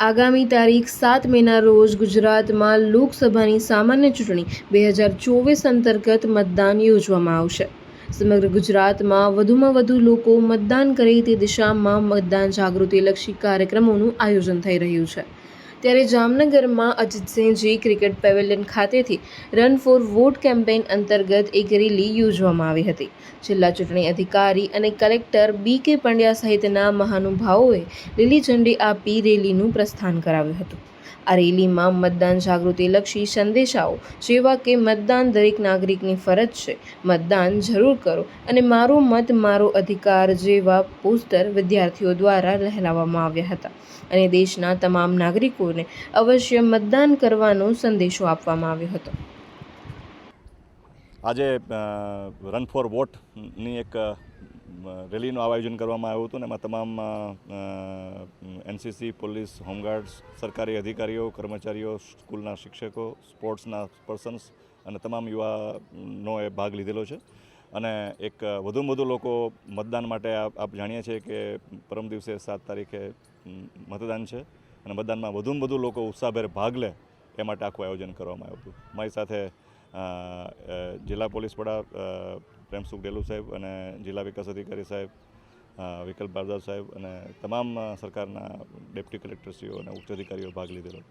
આગામી તારીખ સાત મેના રોજ ગુજરાતમાં લોકસભાની સામાન્ય ચૂંટણી બે હજાર ચોવીસ અંતર્ગત મતદાન યોજવામાં આવશે. સમગ્ર ગુજરાતમાં વધુમાં વધુ લોકો મતદાન કરે તે દિશામાં મતદાન જાગૃતિલક્ષી કાર્યક્રમોનું આયોજન થઈ રહ્યું છે. ત્યારે જામનગરમાં અજીતસિંહજી ક્રિકેટ પેવેલિયન ખાતેથી રન ફોર વોટ કેમ્પેઇન અંતર્ગત એક રેલી યોજવામાં આવી હતી. જિલ્લા ચૂંટણી અધિકારી અને કલેક્ટર બી કે પંડ્યા સહિતના મહાનુભાવોએ લીલી ઝંડી આપી રેલીનું પ્રસ્થાન કરાવ્યું હતું. આ રેલીમાં મતદાન જાગૃતિલક્ષી સંદેશાઓ. જેવા કે મતદાન દરેક નાગરિકની ફરજ છે. મતદાન જરૂર કરો અને મારો મત મારો અધિકાર જેવા પોસ્ટર વિદ્યાર્થીઓ દ્વારા લહેરાવવામાં આવ્યા હતા. અને દેશના તમામ નાગરિકોને અવશ્ય મતદાન કરવાનો સંદેશો આપવામાં આવ્યો હતો. આજે રન ફોર વોટની એક રેલીનું આયોજન કરવામાં આવ્યું હતું ને એમાં તમામ એનસીસી, પોલીસ, હોમગાર્ડ્સ, સરકારી અધિકારીઓ, કર્મચારીઓ, સ્કૂલના શિક્ષકો, સ્પોર્ટ્સના પર્સન્સ અને તમામ યુવાનો એ ભાગ લીધેલો છે. અને એક વધુમાં વધુ લોકો મતદાન માટે આપ જાણીએ છીએ કે પરમ દિવસે સાત તારીખે મતદાન છે. અને મતદાનમાં વધુમાં વધુ લોકો ઉત્સાહભેર ભાગ લે એ માટે આખું આયોજન કરવામાં આવ્યું હતું. મારી સાથે જિલ્લા પોલીસ વડા અ, પ્રેમસુખ ડેલુ સાહેબ અને જિલ્લા વિકાસ અધિકારી સાહેબ વિકલ્પ બારદાર સાહેબ અને તમામ સરકારના ડેપ્ટી કલેક્ટરશ્રીઓ અને ઉચ્ચ અધિકારીઓ ભાગ લીધેલો.